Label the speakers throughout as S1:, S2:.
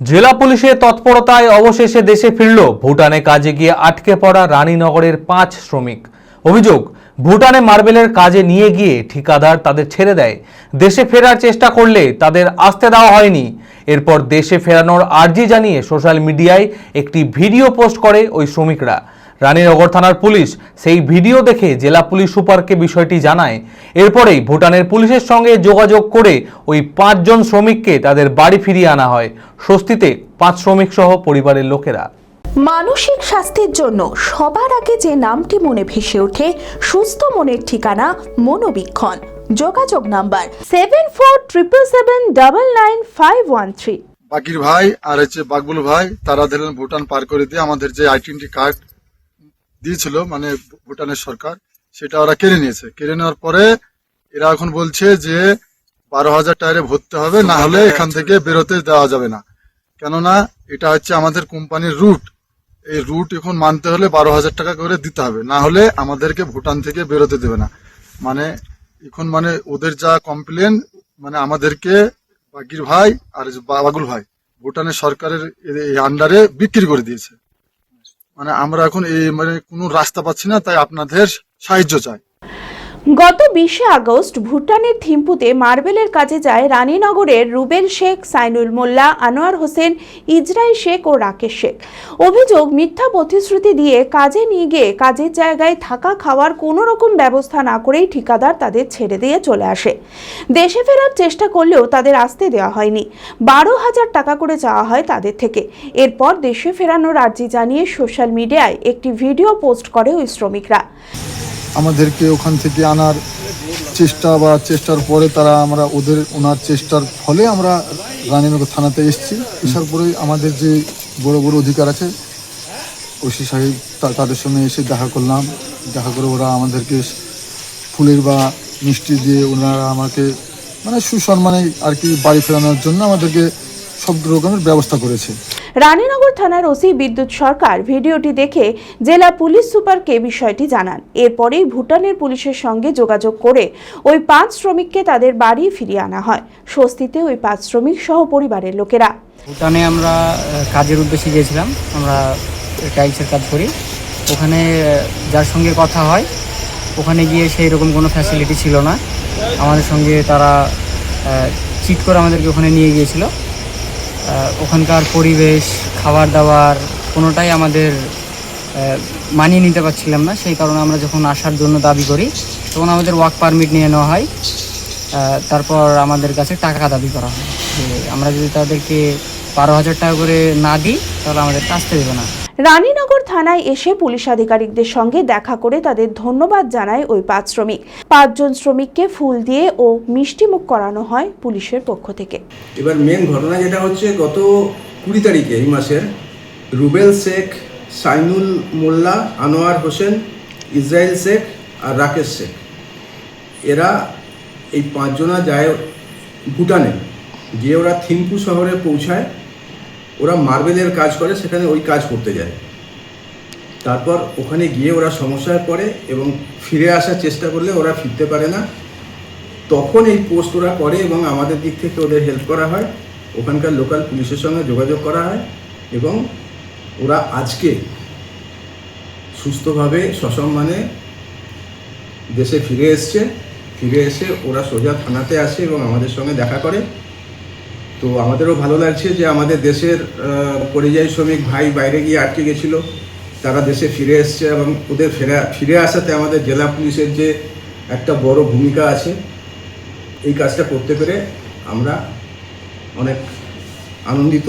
S1: জেলা পুলিশের তৎপরতায় অবশেষে দেশে ফিরল ভুটানে কাজে গিয়ে আটকে পড়া রানীনগরের পাঁচ শ্রমিক। অভিযোগ, ভুটানে মার্বেলের কাজে নিয়ে গিয়ে ঠিকাদার তাদের ছেড়ে দেয়। দেশে ফেরার চেষ্টা করলে তাদের আসতে দেওয়া হয়নি। এরপর দেশে ফেরানোর আর্জি জানিয়ে সোশ্যাল মিডিয়ায় একটি ভিডিও পোস্ট করে ওই শ্রমিকরা। রানীনগর থানার পুলিশ সেই ভিডিও দেখে জেলা পুলিশ সুপারকে বিষয়টি জানায়। এরপরেই ভুটানের পুলিশের সঙ্গে যোগাযোগ করে ওই পাঁচজন শ্রমিককে তাদের বাড়ি ফিরিয়ে আনা হয়। স্বস্তিতে পাঁচ শ্রমিক সহ পরিবারের লোকেরা।
S2: মানসিক স্বাস্থ্যের জন্য সবার আগে যে নামটি মনে ভেসে ওঠে সুস্থ মনের ঠিকানা মনোবীক্ষণ। যোগাযোগ number seven four triple seven double nine five one three
S3: বাকির ভাই আর হচ্ছে বাকবুল ভাই তারা ধরেন ভুটান পার করে দিয়ে আমাদের যে আইডেন্টি কার্ড দিয়েছিল মানে ভুটানের সরকার, সেটা ওরা কেড়ে নিয়েছে। কেড়ে নেওয়ার পরে এরা এখন বলছে যে বারো হাজার টায়ারে ভরতে হবে, না হলে এখান থেকে বেরোতে দেওয়া যাবে না। কেননা এটা হচ্ছে আমাদের কোম্পানির রুট। এই রুট এখন মানতে হলে বারো হাজার টাকা করে দিতে হবে, না হলে আমাদেরকে ভুটান থেকে বেরোতে দেবে না। মানে এখন মানে ওদের যা কমপ্লেন মানে আমাদেরকে বাগির ভাই আর বাগুল ভাই, ভুটানের সরকারের আন্ডারে বিক্রি করে দিয়েছে। মানে আমরা এখন এই মানে কোনো রাস্তা পাচ্ছি না তাই আপনাদের সাহায্য চাই।
S2: গত বিশে আগস্ট ভুটানের থিম্পুতে মার্বেলের কাজে যায় রানীনগরের রুবেল শেখ, সাইনুল মোল্লা, আনোয়ার হোসেন, ইজরাইল শেখ ও রাকেশ শেখ। অভিযোগ, মিথ্যা প্রতিশ্রুতি দিয়ে কাজে নিয়ে গিয়ে কাজের জায়গায় থাকা খাওয়ার কোনো রকম ব্যবস্থা না করেই ঠিকাদার তাদের ছেড়ে দিয়ে চলে আসে। দেশে ফেরার চেষ্টা করলেও তাদের আসতে দেওয়া হয়নি। বারো হাজার টাকা করে চাওয়া হয় তাদের থেকে। এরপর দেশে ফেরানোর আর্জি জানিয়ে সোশ্যাল মিডিয়ায় একটি ভিডিও পোস্ট করে ওই শ্রমিকরা।
S3: আমাদেরকে ওখান থেকে আনার চেষ্টা বা চেষ্টার পরে তারা আমরা ওদের ওনার চেষ্টার ফলে আমরা রানীনগর থানাতে এসেছি। এসার পরেই আমাদের যে বড় বড় অধিকার আছে, ওসি সাহেব তাদের সঙ্গে এসে দেখা করলাম। দেখা করে ওরা আমাদেরকে ফুলের বা মিষ্টি দিয়ে ওনারা আমাকে মানে সুসম্মানে আর কি বাড়ি ফেরানোর জন্য আমাদেরকে সব রকমের ব্যবস্থা করেছে।
S2: রানীনগর থানার ওসি বিদ্যুৎ সরকার ভিডিওটি দেখে জেলা পুলিশ সুপারকে বিষয়টি জানান। এরপরেই ভুটানের পুলিশের সঙ্গে যোগাযোগ করে ওই পাঁচ শ্রমিককে তাদের বাড়ি ফিরিয়ে আনা হয়। স্বস্তিতে ওই পাঁচ শ্রমিক সহ পরিবারের লোকেরা।
S4: ভুটানে আমরা কাজের উদ্দেশ্যে গিয়েছিলাম। আমরা টাইলসের কাজ করি। ওখানে যার সঙ্গে কথা হয়, ওখানে গিয়ে সেই রকম কোনো ফ্যাসিলিটি ছিল না। আমাদের সঙ্গে তারা চিট করে আমাদেরকে ওখানে নিয়ে গিয়েছিল। ওখানকার পরিবেশ খাবার দাবার কোনোটাই আমাদের মানিয়ে নিতে পারছিলাম না। সেই কারণে আমরা যখন আসার জন্য দাবি করি, তখন আমাদের ওয়ার্ক পারমিট নিয়ে নেওয়া হয়। তারপর আমাদের কাছে টাকা দাবি করা হয়। যে আমরা যদি তাদেরকে বারো হাজার টাকা করে না দিই, তাহলে আমাদের আসতে দেবে না।
S2: রানীনগর থানায় এসে পুলিশ আধিকারিকদের সঙ্গে দেখা করে তাদের ধন্যবাদ জানায় ওই পাঁচ শ্রমিক। পাঁচজন শ্রমিককে ফুল দিয়ে ও মিষ্টিমুখ করানো হয় পুলিশের পক্ষ থেকে।
S5: এবার মেন ঘটনা যেটা হচ্ছে, গত কুড়ি তারিখে এই মাসের রুবেল শেখ, সাইনুল মোল্লা, আনোয়ার হোসেন ইসরায়েল শেখ আর রাকেশ শেখ। এরা এই পাঁচজনা যায় ভুটানে। গিয়ে ওরা থিম্পু শহরে পৌঁছায়। ওরা মার্বেলের কাজ করে, সেখানে ওই কাজ করতে যায়। তারপর ওখানে গিয়ে ওরা সমস্যায় পড়ে এবং ফিরে আসার চেষ্টা করলে ওরা ফিরতে পারে না। তখন এই পোস্ট ওরা করে এবং আমাদের দিক থেকে ওদের হেল্প করা হয়। ওখানকার লোকাল পুলিশের সঙ্গে যোগাযোগ করা হয় এবং ওরা আজকে সুস্থভাবে, সসম্মানে দেশে ফিরে এসছে। ফিরে এসে ওরা সোজা থানাতে আসে এবং আমাদের সঙ্গে দেখা করে। তো আমাদেরও ভালো লাগছে যে আমাদের দেশের পরিযায়ী শ্রমিক ভাই বাইরে গিয়ে আটকে গেছিল। তারা দেশে ফিরে এসছে এবং ওদের ফেরা, ফিরে আসাতে আমাদের জেলা পুলিশের যে একটা বড় ভূমিকা আছে, এই কাজটা করতে পেরে আমরা অনেক আনন্দিত।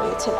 S2: রয়েছে।